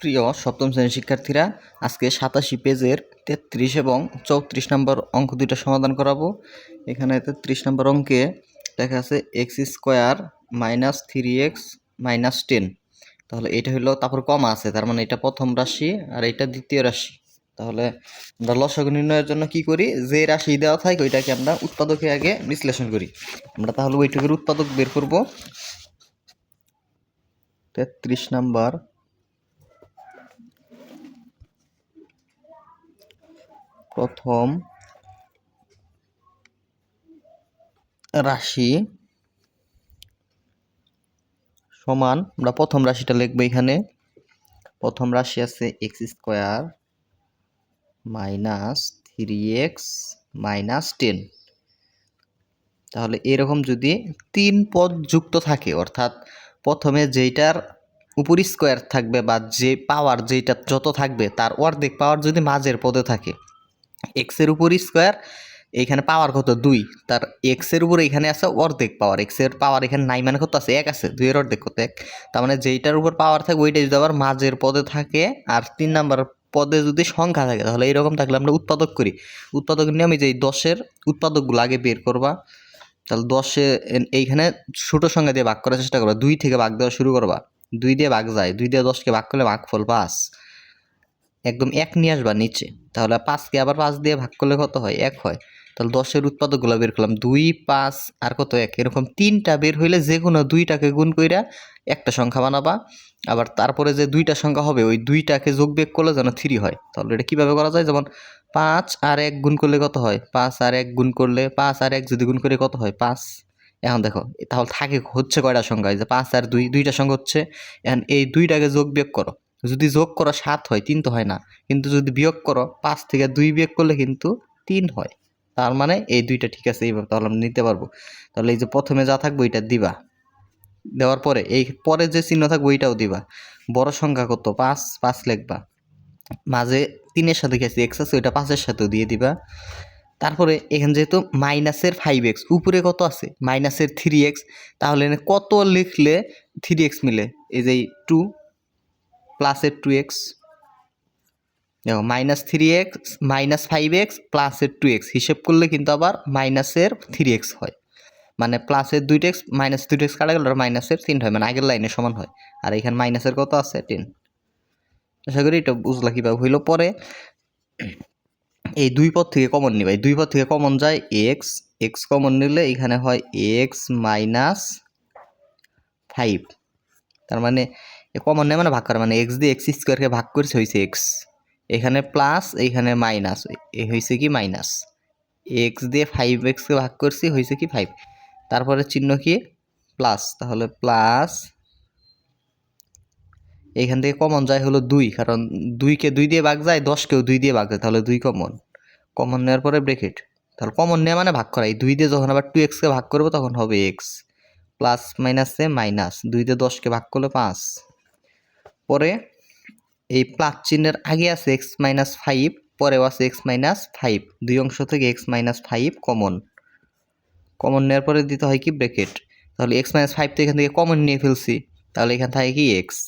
প্রিয় সপ্তম শ্রেণির শিক্ষার্থীরা, আজকে সাতাশি পেজের তেত্রিশ এবং চৌত্রিশ নম্বর অঙ্ক দুইটা সমাধান করাবো। এখানে তেত্রিশ নম্বর অঙ্কে দেখা আছে x square minus three x minus ten. তাহলে এটা হলো, তারপর কম আছে, তার মানে এটা প্রথম রাশি আর এটা দ্বিতীয় রাশি। তাহলে আমরা লসাগু নির্ণয়ের জন্য কি করি? যে রাশি দেওয়া থাকে ওইটাকে আমরা উৎপাদকে আগে বিশ্লেষণ করি। আমরা তাহলে ওইটুকুর উৎপাদক বের করব। তেত্রিশ নাম্বার প্রথম রাশি সমান, আমরা প্রথম রাশিটা লিখব এখানে। প্রথম রাশি আছে x square minus three x minus ten তাহলে এরকম যদি তিন পদ যুক্ত থাকে, অর্থাৎ প্রথমে যেইটার উপর স্কোয়ার থাকবে বা যে পাওয়ার যেটা যত থাকবে, তার অর্ধেক পাওয়ার যদি মাঝের পদে থাকে এক্সের উপর স্কোয়ার এইখানে পাওয়ার কত? দুই। তার এক্সের উপর এখানে আছে অর্ধেক পাওয়ার এক্সের পাওয়ার এখানে নাই মানে কত আছে? এক আছে। দুইয়ের অর্ধেক কত? এক। তার মানে যেইটার উপর পাওয়ার থাকে ওইটা যদি আবার মাঝের পদে থাকে, আর তিন নাম্বার পদে যদি সংখ্যা থাকে, তাহলে এরকম থাকলে আমরা উৎপাদক করি। উৎপাদক নিয়মে যে এই দশের উৎপাদকগুলো আগে বের করবা, তাহলে দশে এইখানে ছোট সংখ্যা দিয়ে ভাগ করার চেষ্টা করবা। দুই থেকে ভাগ দেওয়া শুরু করবা। দুই দিয়ে ভাগ যায়। দুই দিয়ে দশকে ভাগ করলে ভাগফল পাঁচ। একদম এক নিয়ে আসবা নিচে। তাহলে পাঁচকে আবার পাঁচ দিয়ে ভাগ করলে কত হয়? এক হয়। তাহলে দশের উৎপাদকগুলো বের করলাম। দুই, পাঁচ আর কত এক? এরকম তিনটা বের হইলে যে কোনো দুইটাকে গুণ কইরা একটা সংখ্যা বানাবা। আবার তারপরে যে দুইটা সংখ্যা হবে, ওই দুইটাকে যোগ বিয়োগ করলে যেন থ্রি হয়। তাহলে এটা কীভাবে করা যায়? যেমন পাঁচ আর এক গুণ করলে কত হয়? পাঁচ আর এক গুণ করলে, পাঁচ আর এক যদি গুণ করে কত হয়? পাঁচ। এখন দেখো, তাহলে থাকে হচ্ছে কয়টা সংখ্যা? যে পাঁচ আর দুই, দুইটা সংখ্যা হচ্ছে। এখন এই দুইটাকে যোগ বিয়োগ করো। যদি যোগ করো সাত হয়, তিন তো হয় না। কিন্তু যদি বিয়োগ করো, পাঁচ থেকে দুই বিয়োগ করলে কিন্তু তিন হয়। তার মানে এই দুইটা ঠিক আছে, এইভাবে তাহলে আমরা নিতে পারব। তাহলে এই যে প্রথমে যা থাকবে ওইটা দিবা। দেওয়ার পরে, এই পরে যে চিহ্ন থাকবে ওইটাও দিবা। বড় সংখ্যা কত? পাঁচ পাঁচ লিখবা। মাঝে তিনের সাথে গেছে এক্স আছে, ওইটা পাঁচের সাথেও দিয়ে দিবা। তারপরে এখানে যেহেতু মাইনাসের ফাইভ এক্স, উপরে কত আছে? মাইনাসের থ্রি এক্স। তাহলে কত লিখলে থ্রি এক্স মিলে? এই যে টু প্লাসের টু এক্স দেখো minus three x minus five x প্লাসের টু এক্স হিসেব করলে কিন্তু আবার মাইনাসের থ্রি এক্স হয়। মানে প্লাসের দুইটা এক্স মাইনাস দুইটা এক্স কাটা গেল আর মাইনাসের তিনটা হয়। মানে আগের লাইনে সমান হয়। আর এখানে মাইনাসের কত আছে? টেন আশা করি এটা বুঝলা কীভাবে হইল। পরে এই দুই পদ থেকে কমন নিবা। দুই পদ থেকে কমন যায় এক্স এক্স কমন নিলে এখানে হয় এক্স মাইনাস ফাইভ তার মানে কমন নেই মানে ভাগ করে মানে এক্স দিয়ে এক্স স্কোয়ারকে ভাগ করেছে হয়েছে এক্স এখানে প্লাস এইখানে মাইনাস এ হয়েছে কি মাইনাস এক্স দিয়ে ফাইভ এক্সকে ভাগ করছি হয়েছে কি ফাইভ তারপরে চিহ্ন কি? প্লাস তাহলে প্লাস এইখান থেকে কমন যায় হলো দুই, কারণ দুইকে দুই দিয়ে ভাগ যায় দশকেও দুই দিয়ে ভাগ যায়, তাহলে দুই কমন কমন নেওয়ার পরে ব্রেকেট তাহলে কমন নেওয়া মানে ভাগ করা, এই দুই দিয়ে যখন আবার টু এক্সকে ভাগ করব, তখন হবে এক্স প্লাস মাইনাসে মাইনাস দুই দিয়ে দশকে ভাগ করলে পাঁচ। পরে এই প্লাস চিহ্নের আগে আছে এক্স মাইনাস ফাইভ পরেও আছে এক্স মাইনাস ফাইভ দুই অংশ থেকে x minus five common common নেওয়ার পরে দিতে হয় কি? ব্রেকেট তাহলে এক্স মাইনাস ফাইভ তো এখান থেকে কমন নিয়ে ফেলছি। তাহলে এখান থাকে কি? এক্স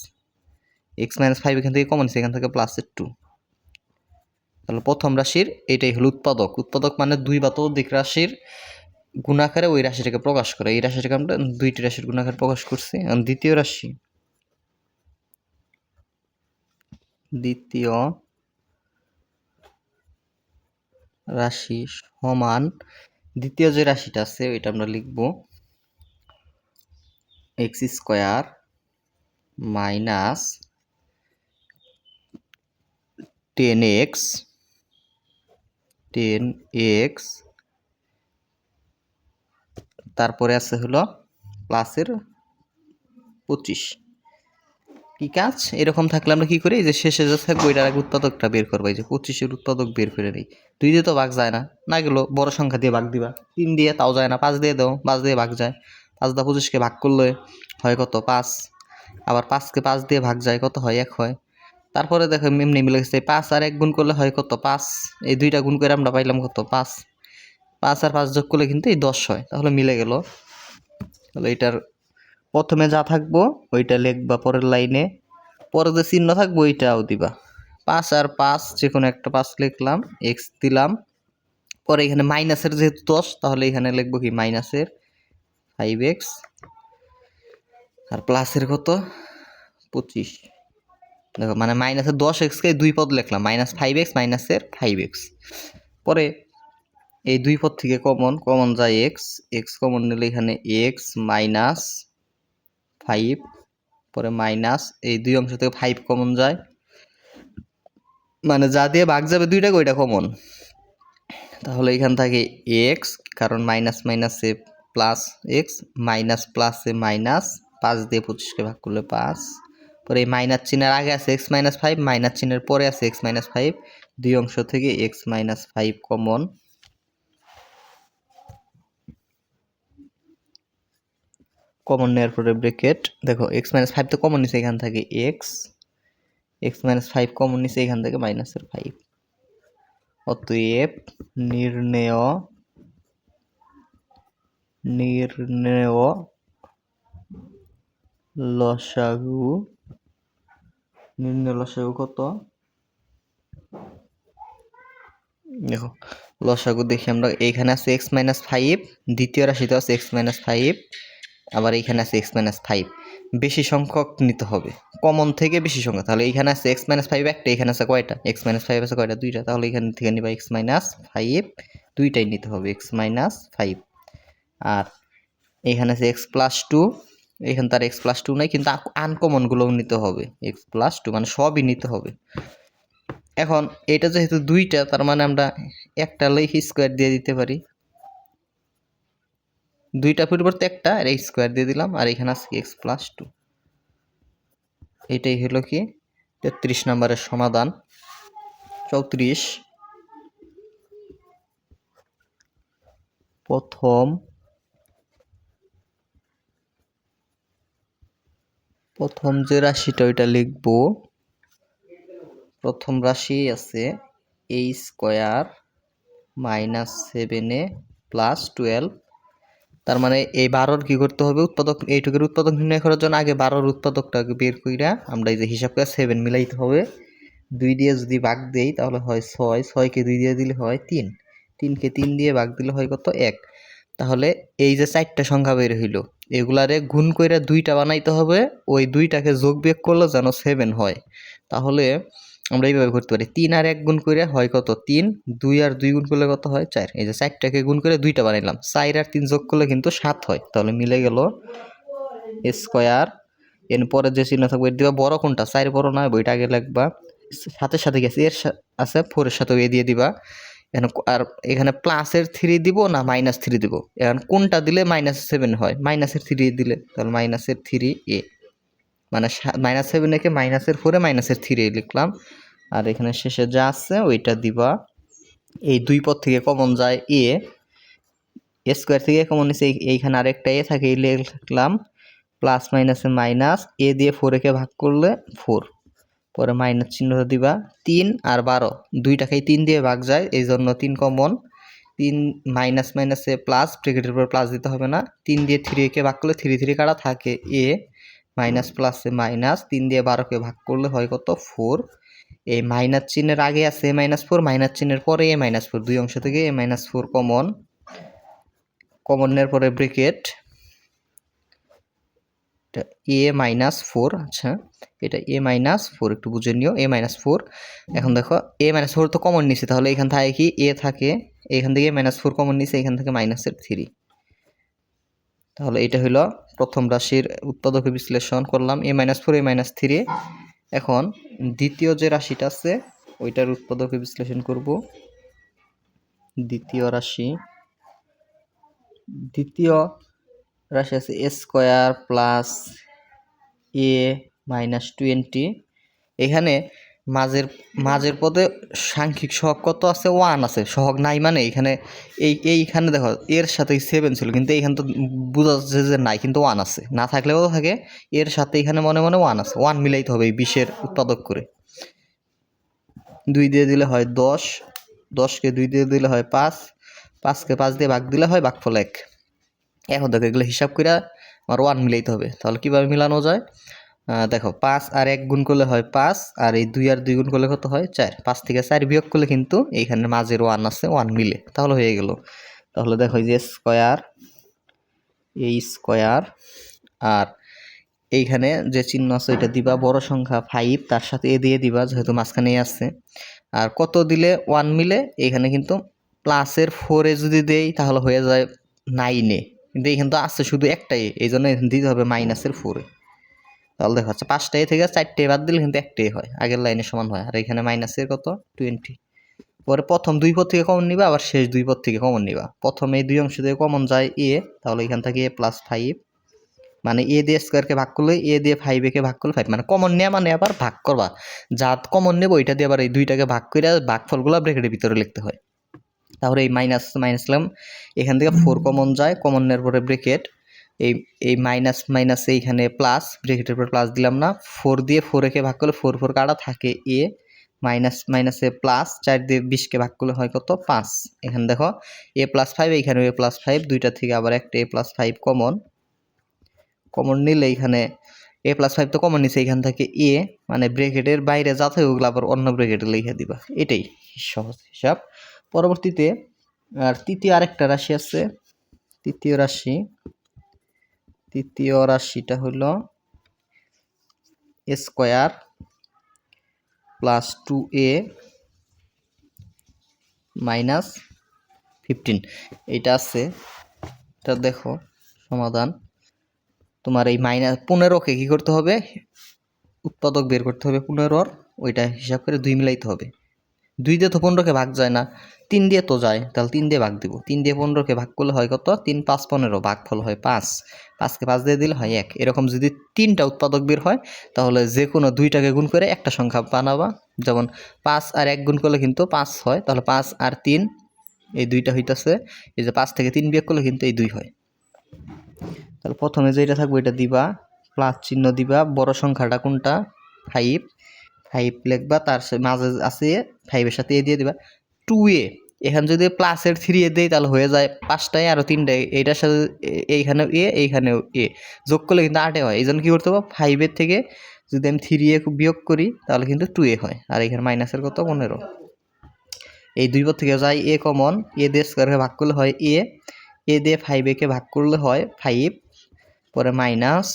এক্স মাইনাস ফাইভ এখান থেকে কমন এখান থেকে প্লাসের টু তাহলে প্রথম রাশির এটাই হলো উৎপাদক। উৎপাদক মানে দুই বা ততোধিক রাশির গুণাকারে ওই রাশিটাকে প্রকাশ করে। এই রাশিটাকে আমরা দুইটি রাশির গুণাকারে প্রকাশ করছি। দ্বিতীয় রাশি। দ্বিতীয় রাশি সমান, দ্বিতীয় যে রাশিটা আছে, ওইটা আমরা লিখব x square minus ten x ten x, তারপরে আছে হলো প্লাসের পঁচিশ। কি কাজ? এরকম থাকলে আমরা কি করি? এই যে শেষে যে থাকব, এটার আগে উৎপাদকটা বের করব। এই যে পঁচিশের উৎপাদক বের করে নিই। দুই দিয়ে তো ভাগ যায় না। না গেলো বড় সংখ্যা দিয়ে ভাগ দিবা। তিন দিয়ে তাও যায় না। পাঁচ দিয়ে দাও, পাঁচ দিয়ে ভাগ যায়। পাঁচ দা পঁচিশকে ভাগ করলে হয় কত? পাঁচ। আবার পাঁচকে পাঁচ দিয়ে ভাগ যায়, কত হয়? এক হয়। তারপরে দেখো এমনি মিলে গেছে। পাঁচ আর এক গুণ করলে হয় কত? পাঁচ। এই দুইটা গুণ করে আমরা পাইলাম কত? পাঁচ। পাঁচ আর পাঁচ যোগ করলে কিন্তু এই দশ হয়। তাহলে মিলে গেল। তাহলে এটার প্রথমে যা থাকব, ওইটা লিখবা পরের লাইনে। পরে যে চিহ্ন থাকব, ওইটাও দিবা। পাঁচ আর পাঁচ যে কোনো একটা পাঁচ লিখলাম এক্স দিলাম। পরে এখানে মাইনাসের যেহেতু দশ, তাহলে এখানে লিখব কি মাইনাসের? ফাইভ এক্স আর প্লাসের কত? পঁচিশ। দেখো মানে মাইনাসের দশ এক্সকে দুই পদ লিখলাম, মাইনাস ফাইভ এক্স মাইনাসের ফাইভ এক্স পরে এই দুই পদ থেকে কমন কমন যায় এক্স এক্স কমন নিলে এখানে এক্স মাইনাস ফাইভ পরে মাইনাস এই দুই অংশ থেকে ফাইভ কমন যায়। মানে যা দিয়ে ভাগ যাবে দুইটা ওইটা কমন তাহলে এখান থেকে এক্স কারণ মাইনাস মাইনাসে প্লাস এক্স মাইনাস প্লাসে মাইনাস পাঁচ দিয়ে পঁচিশকে ভাগ করলে পাঁচ। পরে এই মাইনাস চিহ্নের আগে আছে এক্স মাইনাস ফাইভ মাইনাস চিহ্নের পরে আছে এক্স মাইনাস ফাইভ দুই অংশ থেকে x minus five common common নেওয়ার পরে ব্রেকেট দেখো এক্স মাইনাস ফাইভ তো কমন নিছে এখান থেকে x x minus five common নিছে এখান থেকে মাইনাসের ফাইভ অতএব নির্ণেয় নির্ণেয় লসাগু, নির্ণয় লসাগু কত? দেখো, লসাগু দেখি আমরা এইখানে আছে এক্স মাইনাস ফাইভ দ্বিতীয় রাশিতে আছে এক্স মাইনাস ফাইভ আবার এইখানে আছে এক্স মাইনাস ফাইভ বেশি সংখ্যক নিতে হবে। কমন থেকে বেশি সংখ্যা তাহলে এইখানে আছে এক্স মাইনাস ফাইভ একটা। এখানে আছে কয়টা? এক্স মাইনাস ফাইভ আছে কয়টা? দুইটা। তাহলে এখান থেকে নিবা এক্স মাইনাস ফাইভ দুইটাই নিতে হবে এক্স মাইনাস ফাইভ আর এখানে আছে এক্স প্লাস টু এখানে তার এক্স প্লাস টু নাই, কিন্তু আনকমনগুলোও নিতে হবে। এক্স প্লাস টু মানে সবই নিতে হবে। এখন এটা যেহেতু দুইটা, তার মানে আমরা একটা লেখ স্কোয়ার দিয়ে দিতে পারি। দুইটা পরিবর্তে একটা, আর এক্স স্কোয়ার দিয়ে দিলাম, আর এখানে আছে এক্স প্লাস টু এটাই হলো কি? তেত্রিশ নম্বরের সমাধান। চৌত্রিশ। প্রথম। প্রথম যে রাশিটা ওইটা লিখব। প্রথম রাশি আছে a square minus seven plus twelve তার মানে এই বারোর কি করতে হবে? উৎপাদক, এইটুকুর উৎপাদক নির্ণয় করার জন্য আগে বারোর উৎপাদকটাকে বের কইরা আমরা এই যে হিসাব করে সেভেন মিলাইতে হবে। দুই দিয়ে যদি ভাগ দেই তাহলে হয় ছয়, ছয়কে দুই দিয়ে দিলে হয় তিন। তিনকে তিন দিয়ে ভাগ দিলে হয় কত? এক। তাহলে এই যে চারটা সংখ্যা বের হইল, এগুলারে গুণ কইরা দুইটা বানাইতে হবে। ওই দুইটাকে যোগ বিয়োগ করলে যেন সেভেন হয়। তাহলে আমরা এইভাবে করতে পারি। তিন আর এক গুণ করে হয় কত? তিন। দুই আর দুই গুণ করলে কত হয়? চার। এই যে চারটাকে গুণ করে দুইটা বানাইলাম। চার আর তিন যোগ করলে কিন্তু সাত হয়। তাহলে মিলে গেল স্কোয়ার। এর পরে যে চিহ্ন থাকবে, এর দিবা বড় কোনটা? চার বড় নয় বইটা আগে লাগবা। সাথে সাথে গেছে। এর আছে, ফোরের সাথে এ দিয়ে দিবা। এখন আর এখানে প্লাসের থ্রি দিব না মাইনাস থ্রি দিব? এখন কোনটা দিলে মাইনাস সেভেন হয়? মাইনাসের থ্রি দিলে। তাহলে মাইনাসের থ্রি এ মানে মাইনাস সেভেন একে মাইনাসের ফোরে মাইনাসের থ্রি লিখলাম। আর এখানে শেষে যা আছে, ওইটা দিবা। এই দুই পদ থেকে কমন যায় এ এ স্কোয়ার থেকে কমন এই- এইখানে আরেকটা এ থাকে, এই লিখলাম। প্লাস মাইনাসে মাইনাস এ দিয়ে ফোর একে ভাগ করলে ফোর পরে মাইনাস চিহ্নটা দিবা, তিন আর বারো। দুইটাকেই তিন দিয়ে ভাগ যায়, এই জন্য তিন কমন তিন মাইনাস মাইনাসে প্লাস ব্রেকেটের উপর প্লাস দিতে হবে না। তিন দিয়ে থ্রি একে ভাগ করলে থ্রি থ্রি কাটা থাকে এ মাইনাস প্লাসে মাইনাস তিন দিয়ে বারোকে ভাগ করলে হয় কত? ফোর। এই মাইনাস চিহ্নের আগে আছে এ মাইনাস ফোর মাইনাস চিহ্নের পরে এ মাইনাস ফোর। দুই অংশ থেকে এ মাইনাস ফোর কমন। কমনের পরে ব্রেকেট এ মাইনাস ফোর আচ্ছা। এটা এ মাইনাস ফোর একটু বুঝে নিও। A minus four. এখন দেখো এ মাইনাস ফোর তো কমন নিছে তাহলে এখান থেকে কি এ থাকে? এখান থেকে মাইনাস ফোর কমন নিছে এখান থেকে মাইনাসের থ্রি। তাহলে এটা হলো প্রথম রাশির উৎপাদক বিশ্লেষণ করলাম, a minus four a minus three এখন দ্বিতীয় যে রাশিটা আছে, ওইটার উৎপাদকে বিশ্লেষণ করব। দ্বিতীয় রাশি। দ্বিতীয় রাশি আছে a square plus a minus twenty এখানে মাঝের মাঝের পদে সাংখ্যিক সহগ কত আছে? ওয়ান আছে। সহগ নাই মানে এখানে এই, এইখানে দেখো, এর সাথে সেভেন ছিল, কিন্তু এইখানে তো বোঝা যাচ্ছে যে নাই, কিন্তু ওয়ান আছে। না থাকলেও থাকে? এর সাথে এখানে মনে মনে ওয়ান আছে। ওয়ান মিলাইতে হবে এই বিশের উৎপাদক করে। দুই দিয়ে দিলে হয় দশ। দশকে দুই দিয়ে দিলে হয় পাঁচ। পাঁচকে পাঁচ দিয়ে ভাগ দিলে হয় ভাগফল এক। এখন দেখো এগুলো হিসাব করে আমার ওয়ান মিলাইতে হবে। তাহলে কীভাবে মিলানো যায়? দেখো, পাঁচ আর এক গুণ করলে হয় পাঁচ, আর এই দুই আর দুই গুণ করলে কত হয়? চার। পাঁচ থেকে চার বিয়োগ করলে কিন্তু এইখানে মাঝের ওয়ান আছে ওয়ান মিলে। তাহলে হয়ে গেল। তাহলে দেখো যে স্কোয়ার এই স্কোয়ার আর এইখানে যে চিহ্ন আছে, এটা দিবা বড় সংখ্যা ফাইভ তার সাথে এ দিয়ে দিবা, যেহেতু মাঝখানেই আছে। আর কত দিলে ওয়ান মিলে? এখানে কিন্তু প্লাসের ফোরে যদি দেই, তাহলে হয়ে যায় নাইনে কিন্তু এখানে তো আছে শুধু একটাই এই জন্য দিতে হবে মাইনাসের ফোরে তাহলে দেখা যাচ্ছে পাঁচটাই থেকে চারটে বাদ দিলে কিন্তু একটাই হয় আগের লাইনে সমান হয়। আর এখানে মাইনাসের কত? টোয়েন্টি পরে প্রথম দুই পদ থেকে কমন নিবা আবার শেষ দুই পদ থেকে কমন নিবা। প্রথমে এই দুই অংশ থেকে কমন যায় এ তাহলে এখান থেকে এ প্লাস ফাইভ মানে এ দিয়ে স্কোয়ারকে ভাগ করলে এ দিয়ে ফাইভ একে ভাগ করলে ফাইভ মানে কমন নেওয়া মানে আবার ভাগ করবা। যা কমন নেব ওইটা দিয়ে আবার এই দুইটাকে ভাগ করে ভাগ ভাগফলগুলো ব্রেকেটের ভিতরে লিখতে হয়। তাহলে এই মাইনাস মাইনাস লাম এখান থেকে ফোর কমন যায় কমন নেওয়ার পরে ব্রেকেট এই এই মাইনাস মাইনাস এইখানে প্লাস ব্রেকেটের পর প্লাস দিলাম না। ফোর দিয়ে ফোর একে ভাগ করলে ফোর ফোর কাটা থাকে এ মাইনাস মাইনাসে প্লাস চার দিয়ে বিশকে ভাগ করলে হয় কত? পাঁচ। এখানে দেখো এ প্লাস ফাইভ এইখানে এ প্লাস ফাইভ দুইটা থেকে আবার একটা a plus five common common নিলে এইখানে এ প্লাস ফাইভ তো কমন নিছে এখান থেকে এ মানে ব্রেকেটের বাইরে যা থাকে ওগুলো আবার অন্য ব্রেকেটে লিখে দিবা। এটাই সহজ হিসাব। পরবর্তীতে, আর তৃতীয় আরেকটা রাশি আছে। তৃতীয় রাশি তৃতীয় রাশিটা হলো square plus two a minus fifteen. এইটা আছে। এটা দেখো, সমাধান। তোমার এই মাইনাস, পনেরোকে কী করতে হবে? উৎপাদক বের করতে হবে পনেরোর। ওইটা হিসাব করে দুই মিলাইতে হবে। দুই দিয়ে তো পনেরোকে ভাগ যায় না। তিন দিয়ে তো যায়, তাহলে তিন দিয়ে ভাগ দিব। তিন দিয়ে পনেরোকে ভাগ করলে হয় কত? তিন পাঁচ পনেরো ভাগ ফল হয় পাঁচ। পাঁচকে পাঁচ দিয়ে দিলে হয় এক। এরকম যদি তিনটা উৎপাদক বের হয়, তাহলে যে কোনো দুইটাকে গুণ করে একটা সংখ্যা বানাবা। যেমন পাঁচ আর এক গুণ করলে কিন্তু পাঁচ হয়, তাহলে পাঁচ আর তিন, এই দুইটা হইতেছে। এই যে পাঁচ থেকে তিন বিয়োগ করলে কিন্তু এই দুই হয়। তাহলে প্রথমে যেটা থাকবে, এটা দিবা, প্লাস চিহ্ন দিবা, বড় সংখ্যাটা কোনটা? ফাইভ ফাইভ লিখবা, তার মাঝে আছে ফাইভের সাথে এ দিয়ে দিবা। টু এ এখানে যদি প্লাসের থ্রি এ দেই, তাহলে হয়ে যায় পাঁচটায় আরও তিনটায়। এইটার সাথে এইখানেও এ এইখানেও এ যোগ করলে কিন্তু আটে হয়। এই জন্য কী করতে হবে? ফাইভের থেকে যদি আমি থ্রি এ বিয়োগ করি, তাহলে কিন্তু টু এ হয়। আর এখানে মাইনাসের কত? পনেরো। এই দুই পদ থেকে যায় এ কমন এ দিয়ে স্কোয়ারকে ভাগ করলে হয় এ এ দিয়ে ফাইভ একে ভাগ করলে হয় ফাইভ পরে মাইনাস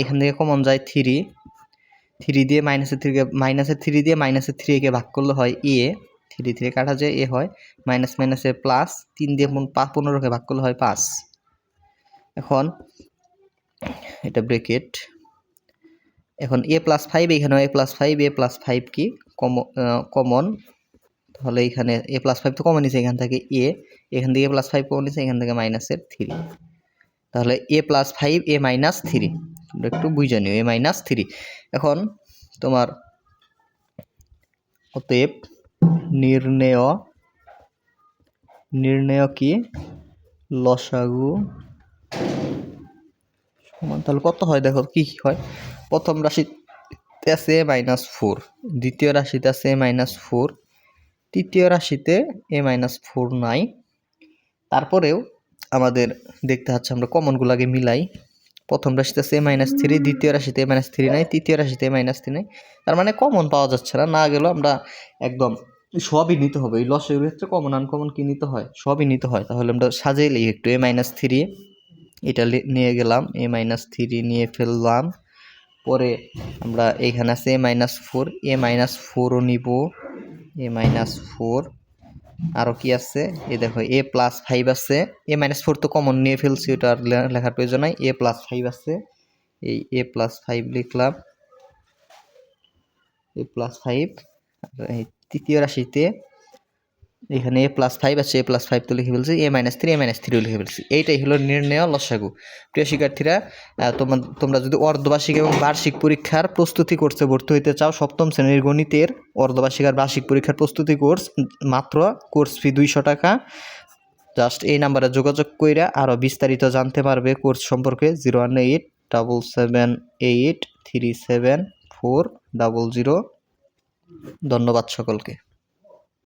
এখান থেকে কমন যায় থ্রি থ্রি দিয়ে মাইনাসের থ্রিকে মাইনাসের থ্রি দিয়ে মাইনাসের থ্রি একে ভাগ করলে হয় এ থ্রি থ্রি কাটা যায় এ হয় মাইনাস মাইনাসে প্লাস তিন দিয়ে পনেরোকে ভাগ করলে হয় পাঁচ। এখন এটা ব্রেকেট এখন এ প্লাস ফাইভ এখানে a plus five a plus five কি? কমন তাহলে এখানে এ প্লাস ফাইভ তো কমন নিছে এখান থেকে এ এখান থেকে প্লাস ফাইভ কমন নিছে এখান থেকে মাইনাসের থ্রি তাহলে a plus five a minus three একটু বুঝে নিও এ মাইনাস থ্রি এখন তোমার অতএব নির্ণেয় নির্ণেয় কি? লসাগু সমান। তাহলে কত হয়? দেখো কি কি হয়? প্রথম রাশিতে আছে এ মাইনাস ফোর দ্বিতীয় রাশিতে আছে এ মাইনাস ফোর তৃতীয় রাশিতে এ মাইনাস ফোর নাই। তারপরেও আমাদের দেখতে হচ্ছে আমরা কমনগুলোকে মিলাই। প্রথম রাশিতে আছে মাইনাস থ্রি দ্বিতীয় রাশিতে মাইনাস থ্রি নাই তৃতীয় রাশিতে মাইনাস থ্রি নাই। তার মানে কমন পাওয়া যাচ্ছে না না গেলেও আমরা একদম সবই নিতে হবে। এই লসের ক্ষেত্রে কমন আনকমন কি নিতে হয়? সবই নিতে হয়। তাহলে আমরা সাজাইলেই একটু এ মাইনাস থ্রি এটা নিয়ে গেলাম এ মাইনাস থ্রি নিয়ে ফেললাম। পরে আমরা এইখানে আছে a minus four a minus ফোরও নিব। এ মাইনাস ফোর আরও কি আছে? এ দেখো এ প্লাস ফাইভ আছে। এ মাইনাস ফোর তো কমন নিয়ে ফেলছি ওটা আর লেখার প্রয়োজন নাই। এ প্লাস ফাইভ আছে। এই এ প্লাস ফাইভ লিখলাম। এ প্লাস ফাইভ তৃতীয় রাশিতে এখানে এ প্লাস ফাইভ আছে এ প্লাস ফাইভ তো লিখে ফেলছি a minus three a minus থ্রিও লিখে ফেলছি। এইটাই হলো নির্ণয় লসাগু। প্রিয় শিক্ষার্থীরা তোমার তোমরা যদি অর্ধবার্ষিক এবং বার্ষিক পরীক্ষার প্রস্তুতি কোর্সে ভর্তি হইতে চাও, সপ্তম শ্রেণির গণিতের অর্ধবার্ষিক আর বার্ষিক পরীক্ষার প্রস্তুতি কোর্স মাত্র কোর্স ফি দুইশো টাকা। জাস্ট এই নাম্বারে যোগাযোগ কইরা আরও বিস্তারিত জানতে পারবে কোর্স সম্পর্কে zero one eight double seven eight three seven four double zero ধন্যবাদ সকলকে।